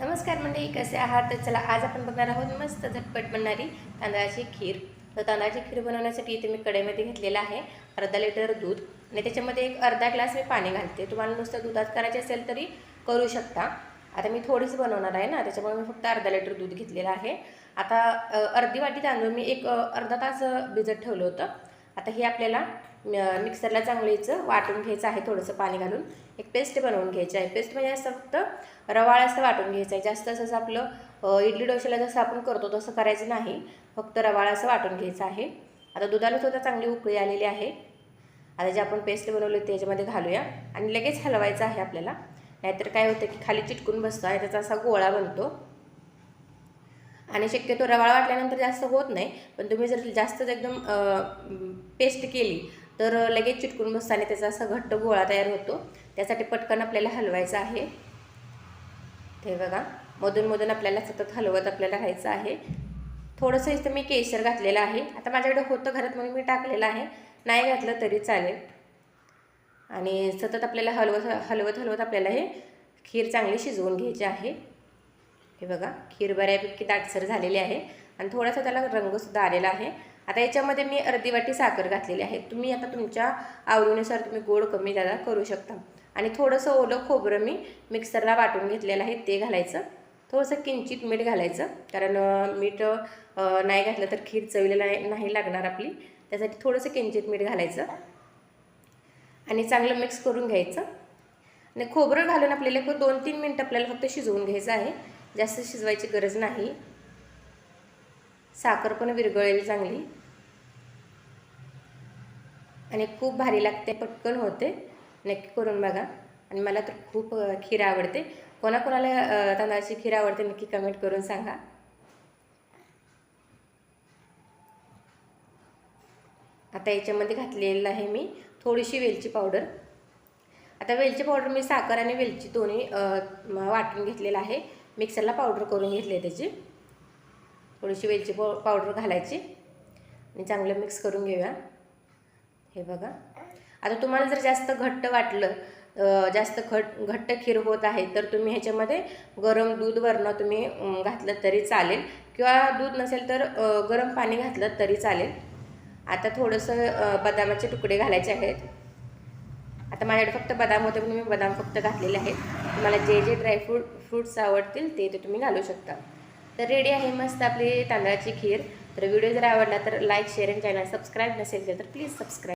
नमस्कार मंडळी कसे आहात? तर चला आज आपण बघणार आहोत मस्त झटपट बनणारी तांदळाची खीर. तर तांदळाची खीर बनवण्यासाठी इथे मी कढईमध्ये घेतलेलं आहे अर्धा लिटर दूध आणि त्याच्यामध्ये एक अर्धा ग्लास मी पाणी घालते. तुम्हाला नुसतं दुधात करायचे असेल तरी करू शकता. आता मी थोडीच बनवणार आहे ना त्याच्यामुळे मी फक्त अर्धा लिटर दूध घेतलेलं आहे. आता अर्धी वाटी तांदूळ मी एक अर्धा तास भिजत ठेवलं होतं. आता हे आपल्याला मिक्सरला मिक्सरला चांगलीचं वाटून घ्यायचं आहे थोडंसं पाणी घालून. एक पेस्ट बनवून घ्यायची आहे. पेस्ट म्हणजे असं फक्त रवाळ असं वाटून घ्यायचं आहे. जास्त असं आपलं इडली डोश्याला जसं आपण करतो तसं करायचं नाही. फक्त रवाळ असं वाटून घ्यायचं आहे. आता दुधाला सुद्धा चांगली उकळी आलेली आहे. आता जे आपण पेस्ट बनवली होती त्याच्यामध्ये घालूया. आणि लगेच हलवायचं आहे आपल्याला. नाहीतर काय होतं की खाली चिटकून बसतो आहे त्याचा असा गोळा बनतो. आणि शक्यतो रवाळ वाटल्यानंतर जास्त होत नाही. पण तुम्ही जर जास्तच एकदम पेस्ट केली तर लगेच चिटकून बसतं त्याचा असा घट्ट गोळा तयार होतो. त्यासाठी पटकन आपल्याला हलवायचं आहे. ते बघा मधून मधून आपल्याला सतत हलवत आपल्याला राहायचं आहे. थोडंसं इथं मी केशर घातलेलं आहे. आता माझ्याकडे होतं घरात म्हणून मी टाकलेलं आहे. नाही घातलं तरी चालेल. आणि सतत आपल्याला हलवत हलवत हलवत आपल्याला हे खीर चांगली शिजवून घ्यायची आहे. हे बघा खीर बऱ्यापैकी दाटसर झालेली आहे. आणि थोडासा त्याला रंगसुद्धा आलेला आहे. आता याच्यामध्ये मी अर्धी वाटी साखर घातलेली आहे. तुम्ही आता तुमच्या आवडीनुसार तुम्ही गोड कमी जादा करू शकता. आणि थोडंसं ओलं खोबरं मी मिक्सरला वाटून घेतलेलं आहे ते घालायचं. थोडंसं किंचित मीठ घालायचं. कारण मीठ नाही घातलं तर खीर चवीला नाही नाही लागणार आपली. त्यासाठी थोडंसं किंचित मीठ घालायचं. आणि चांगलं मिक्स करून घ्यायचं. आणि खोबरं घालून आपल्याला दोन तीन मिनटं आपल्याला फक्त शिजवून घ्यायचं आहे. जास्त शिजवायची गरज नाही. साखर पण विरघळेल चांगली. आणि खूप भारी लागते पटकन होते. नक्की करून बघा. आणि मला तर खूप खीर आवडते. कोणाकोणाला तांदळाची खीर आवडते नक्की कमेंट करून सांगा. आता याच्यामध्ये घातलेलं आहे मी थोडीशी वेलची पावडर. आता वेलची पावडर मी साखर आणि वेलची दोन्ही वाटून घेतलेलं आहे. मिक्सरला पावडर करून घेतली आहे त्याची. थोडीशी वेलची पाव पावडर घालायची. आणि चांगलं मिक्स करून घेऊया. हे बघा. आता तुम्हाला जर जास्त घट्ट वाटलं जास्त घट घट्ट खीर होत आहे तर तुम्ही ह्याच्यामध्ये गरम दूधवरनं तुम्ही घातलं तरी चालेल. किंवा दूध नसेल तर गरम पाणी घातलं तरी चालेल. आता थोडंसं बदामाचे तुकडे घालायचे आहेत. आता माझ्याकडे फक्त बदाम होते म्हणून मी बदाम फक्त घातलेले आहेत. तुम्हाला जे जे ड्रायफ्रूट फ्रूट्स आवडतील ते ते तुम्ही घालू शकता. तर रेडी आहे मस्त आपली तांदळाची खीर. तर व्हिडिओ जर आवडला तर लाईक शेअर आणि चॅनल सबस्क्राईब नसेल तर प्लीज सबस्क्राईब